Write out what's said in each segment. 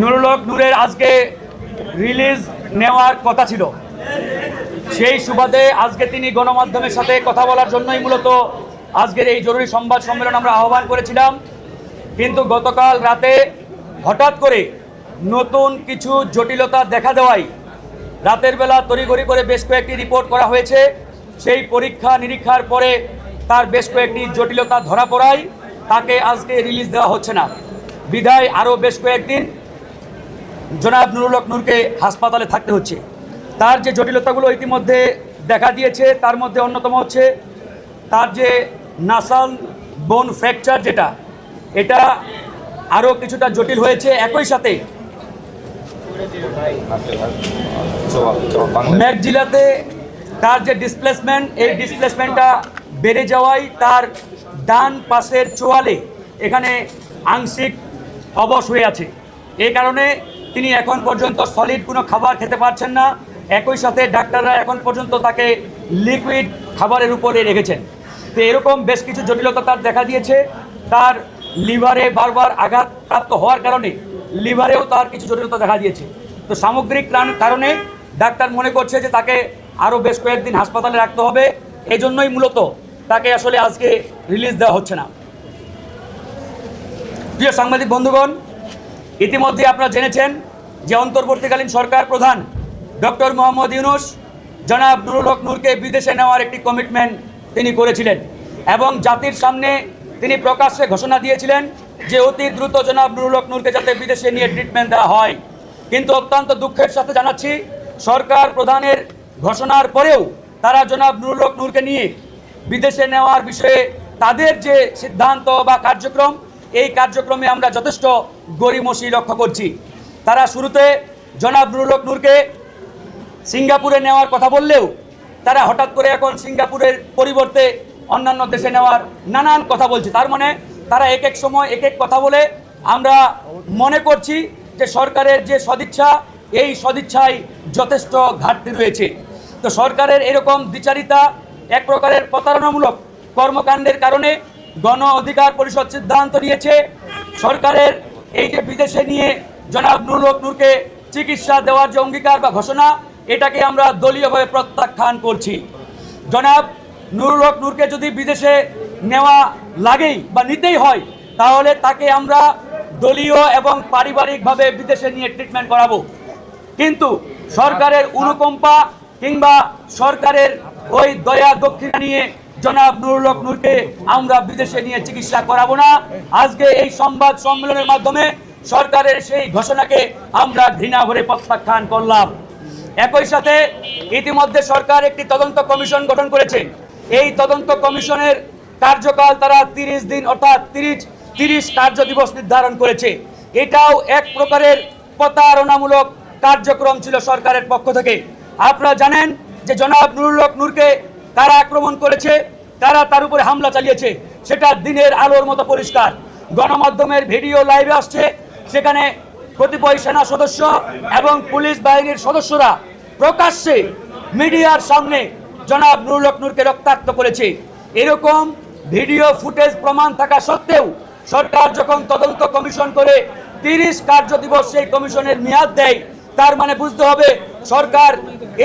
নুরুল হক নূরের আজকে রিলিজ নেওয়ার কথা ছিল। সেই সুবাদে আজকে তিনি গণমাধ্যমের সাথে কথা বলার জন্যই মূলত আজকের এই জরুরি সংবাদ সম্মেলন আমরা আহ্বান করেছিলাম। কিন্তু গতকাল রাতে হঠাৎ করে নতুন কিছু জটিলতা দেখা দেওয়ায় রাতের বেলা তড়িঘড়ি করে বেশ কয়েকটি রিপোর্ট করা হয়েছে। সেই পরীক্ষা নিরীক্ষার পরে তার বেশ কয়েকটি জটিলতা ধরা পড়ায় তাকে আজকে রিলিজ দেওয়া হচ্ছে না। বিদায় আরও বেশ কয়েকদিন জনাব নুরুল নূরকে হাসপাতালে থাকতে হচ্ছে। তার যে জটিলতাগুলো ইতিমধ্যে দেখা দিয়েছে, তার মধ্যে অন্যতম হচ্ছে তার যে নাসাল বোন ফ্র্যাকচার যেটা, এটা আরও কিছুটা জটিল হয়েছে। একই সাথে ম্যাক ম্যাকজিলাতে তার যে ডিসপ্লেসমেন্ট এই ডিসপ্লেসমেন্টটা বেড়ে যাওয়ায় তার ডান পাশের চোয়ালে এখানে আংশিক অবশ হয়ে আছে। এই কারণে তিনি এখন পর্যন্ত সলিড কোনো খাবার খেতে পারছেন না। একই সাথে ডাক্তাররা এখন পর্যন্ত তাকে লিকুইড খাবারের উপরে রেখেছেন। তো এরকম বেশ কিছু জটিলতা তার দেখা দিয়েছে। তার লিভারে বারবার আঘাত প্রাপ্ত হওয়ার কারণে লিভারেও তার কিছু জটিলতা দেখা দিয়েছে। তো সামগ্রিক কারণ- ডাক্তার মনে করছে যে তাকে আরও বেশ কয়েকদিন হাসপাতালে রাখতে হবে। এই জন্যই মূলত তাকে আসলে আজকে রিলিজ দেওয়া হচ্ছে না। প্রিয় সাংবাদিক বন্ধুগণ ইতিমধ্যে আপনারা জেনেছেন যে অন্তর্বর্তীকালীন সরকার প্রধান ডক্টর মোহাম্মদ ইউনুস, জনাব নুরুল হক নূরকে বিদেশে নেওয়ার একটি কমিটমেন্ট তিনি করেছিলেন এবং জাতির সামনে তিনি প্রকাশ্যে ঘোষণা দিয়েছিলেন যে অতি দ্রুত জনাব নুরুল হক নূরকে যাতে বিদেশে নিয়ে ট্রিটমেন্ট দেওয়া হয়। কিন্তু অত্যন্ত দুঃখের সাথে জানাচ্ছি, সরকার প্রধানের ঘোষণার পরেও তারা জনাব নুরুল হক নূরকে নিয়ে বিদেশে নেওয়ার বিষয়ে তাদের যে সিদ্ধান্ত বা কার্যক্রম এই কার্যক্রমে আমরা যথেষ্ট গরিমসি লক্ষ্য করছি। তারা শুরুতে জনাব নুরুল হক নূরকে সিঙ্গাপুরে নেওয়ার কথা বললেও তারা হঠাৎ করে এখন সিঙ্গাপুরের পরিবর্তে অন্যান্য দেশে নেওয়ার নানান কথা বলছে। তার মানে তারা এক এক সময় এক এক কথা বলে আমরা মনে করছি যে সরকারের যে সদিচ্ছা, এই সদিচ্ছায় যথেষ্ট ঘাটতি রয়েছে। তো সরকারের এরকম দ্বিচারিতা এক প্রকারের প্রতারণামূলক কর্মকাণ্ডের কারণে গণ অধিকার পরিষদ সিদ্ধান্ত নিয়েছে। সরকারের এই যে বিদেশে নিয়ে জনাব নুরুল হক নূরকে চিকিৎসা দেওয়ার যে অঙ্গীকার বা ঘোষণা, এটাকে আমরা দলীয়ভাবে প্রত্যাখ্যান করছি। জনাব নুরুল হক নূরকে যদি বিদেশে নেওয়া লাগেই বা নিতেই হয়, তাহলে তাকে আমরা দলীয় এবং পারিবারিকভাবে বিদেশে নিয়ে ট্রিটমেন্ট করাবো। কিন্তু সরকারের অনুকম্পা কিংবা সরকারের ওই দয়া দক্ষিণা নিয়ে জনাব নুরুল নূরকে আমরা বিদেশে নিয়ে চিকিৎসা করাবো না। আজকে এই সংবাদ সম্মেলনের মাধ্যমে সরকারের সেই ঘোষণাকে আমরা ঘৃণা ভরে প্রত্যাখ্যান করলাম। একই সাথে ইতিমধ্যে সরকার একটি তদন্ত কমিশন গঠন করেছে। এই তদন্ত কমিশনের কার্যকাল তারা তিরিশ দিন অর্থাৎ তিরিশ তিরিশ কার্য দিবস নির্ধারণ করেছে। এটাও এক প্রকারের প্রতারণামূলক কার্যক্রম ছিল সরকারের পক্ষ থেকে। আপনারা জানেন যে জনাব নুরুল হক নূরকে কারা আক্রমণ করেছে? কারা তার উপরে হামলা চালিয়েছে। সেটা দিনের আলোর মতো পরিষ্কার। গণমাধ্যমের ভিডিও লাইভে আসছে। সেখানে কতিপয় সেনা সদস্য এবং পুলিশ বাহিনীর সদস্যরা প্রকাশ্যে মিডিয়ার সামনে জনাব নুরুল হক নূরকে রক্তাক্ত করেছে। এরকম ভিডিও ফুটেজ প্রমাণ থাকা সত্ত্বেও সরকার যখন তদন্ত কমিশন করে তিরিশ কার্য দিবস সেই কমিশনের মেয়াদ দেয়, তার মানে বুঝতে হবে সরকার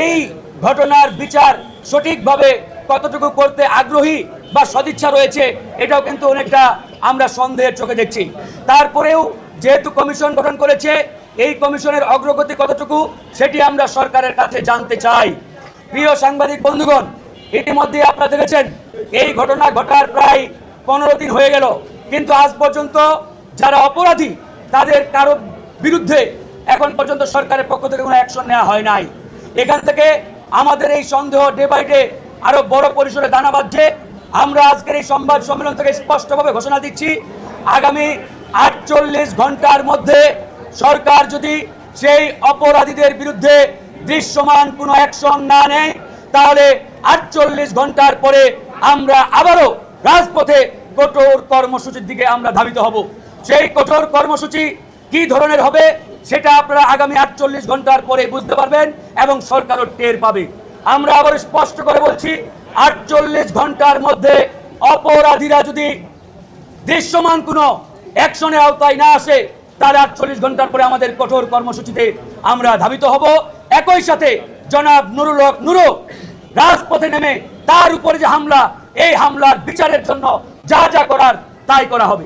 এই ঘটনার বিচার সঠিকভাবে কতটুকু করতে আগ্রহী বা সদিচ্ছা রয়েছে, এটাও কিন্তু অনেকটা আমরা সন্দেহের চোখে দেখছি। তারপরেও যেহেতু কমিশন গঠন করেছে, এই কমিশনের অগ্রগতি কতটুকু, সেটি আমরা সরকারের কাছে জানতে চাই। প্রিয় সাংবাদিক বন্ধুগণ ইতিমধ্যে আপনারা দেখেছেন, এই ঘটনা ঘটার প্রায় পনেরো দিন হয়ে গেল। কিন্তু আজ পর্যন্ত যারা অপরাধী, তাদের কারও বিরুদ্ধে এখন পর্যন্ত সরকারের পক্ষ থেকে কোনো অ্যাকশন নেওয়া হয় নাই। এখান থেকে আমাদের এই সন্দেহ ডে বাই ডে আরও বড় পরিসরে দানা বাঁধছে। আমরা আজকের এই সংবাদ সম্মেলন থেকে স্পষ্টভাবে ঘোষণা দিচ্ছি, আগামী আটচল্লিশ ঘণ্টার মধ্যে সরকার যদি সেই অপরাধীদের বিরুদ্ধে দৃশ্যমান কোনো অ্যাকশন না নেয়, তাহলে আটচল্লিশ ঘণ্টার পরে আমরা আবারও রাজপথে কঠোর কর্মসূচির দিকে আমরা ধাবিত হব। সেই কঠোর কর্মসূচি কি ধরনের হবে, সেটা আপনারা আগামী আটচল্লিশ ঘণ্টার পরে বুঝতে পারবেন এবং সরকারও টের পাবে। আমরা আবার স্পষ্ট করে বলছি, আটচল্লিশ ঘণ্টার মধ্যে অপরাধীরা যদি দৃশ্যমান কোনো অ্যাকশনের আওতায় না আসে তার আটচল্লিশ ঘণ্টার পরে আমাদের কঠোর কর্মসূচিতে আমরা ধাবিত হব। একই সাথে জনাব নুরুল হক নুরু রাজপথে নেমে তার উপরে যে হামলা, এই হামলার বিচারের জন্য যা যা করার তাই করা হবে।